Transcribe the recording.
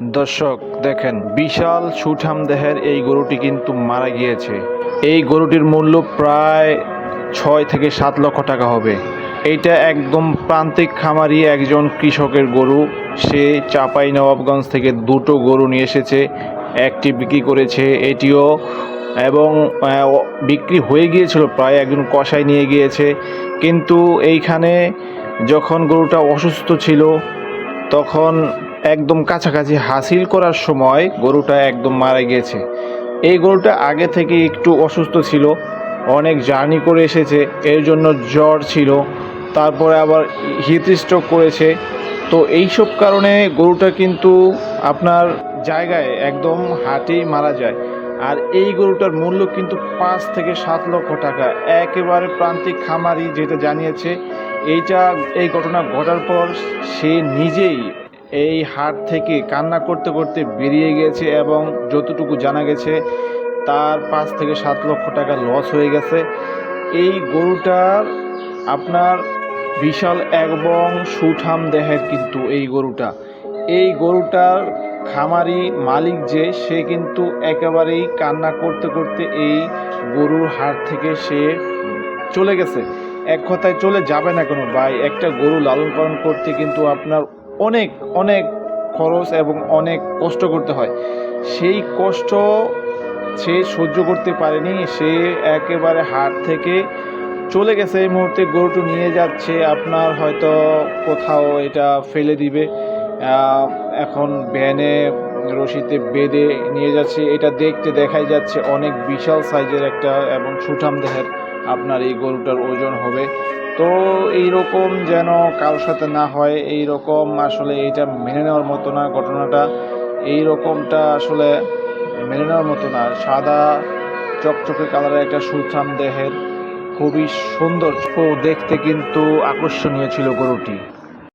দর্শক, দেখেন, বিশাল সুঠাম দেহের এই গরুটি কিন্তু মারা গিয়েছে। এই গরুটির মূল্য প্রায় ছয় থেকে সাত লক্ষ টাকা হবে। এইটা একদম প্রান্তিক খামারি একজন কৃষকের গরু। সে চাপাই নবাবগঞ্জ থেকে দুটো গরু নিয়ে এসেছে, একটি বিক্রি করেছে এটিও এবং বিক্রি হয়ে গিয়েছিল, প্রায় একজন কষাই নিয়ে গিয়েছে। কিন্তু এইখানে যখন গরুটা অসুস্থ ছিল, তখন একদম কাছাকাছি হাসিল করার সময় গরুটা একদম মারা গিয়েছে। এই গরুটা আগে থেকে একটু অসুস্থ ছিল, অনেক জার্নি করে এসেছে, এর জন্য জ্বর ছিল, তারপরে আবার হিট স্ট্রোক করেছে। তো এইসব কারণে গরুটা কিন্তু আপনার জায়গায় একদম হাটেই মারা যায়। আর এই গরুটার মূল্য কিন্তু পাঁচ থেকে সাত লক্ষ টাকা। একেবারে প্রান্তিক খামারি যেটা জানিয়েছে, এইটা, এই ঘটনা ঘটার পর সে নিজেই এই হাট থেকে কান্না করতে করতে বেরিয়ে গেছে এবং যতটুকু জানা গেছে, তার পাঁচ থেকে সাত লক্ষ টাকা লস হয়ে গেছে। এই গরুটার আপনার বিশাল এবং সুঠাম দেহের কিন্তু এই গরুটা। এই গরুটার খামারি মালিক যে, সে কিন্তু একেবারেই কান্না করতে করতে এই গরুর হাট থেকে সে চলে গেছে। এক কথায় চলে যাবে না কোনো? ভাই, একটা গরু লালন পালন করতে কিন্তু আপনার অনেক অনেক খরচ এবং অনেক কষ্ট করতে হয়। সেই কষ্ট সে সহ্য করতে পারেনি, সে একেবারে হাট থেকে চলে গেছে এই মুহূর্তে। গরুটি নিয়ে যাচ্ছে, আপনার হয়তো কোথাও এটা ফেলে দিবে। এখন ভ্যানে রশিতে বেঁধে নিয়ে যাচ্ছে। এটা দেখতে দেখাই যাচ্ছে অনেক বিশাল সাইজের একটা এবং সুঠাম দেহের আপনার এই গরুটার ওজন হবে। তো এই রকম যেন কারোর সাথে না হয় এই রকম আসলে এইটা মেনে নেওয়ার মতো না ঘটনাটা। এই রকমটা আসলে মেনে নেওয়ার মতো না। সাদা চকচকে কালারের একটা সুথাম দেহের খুবই সুন্দর দেখতে কিন্তু আকর্ষণীয় ছিল গরুটি।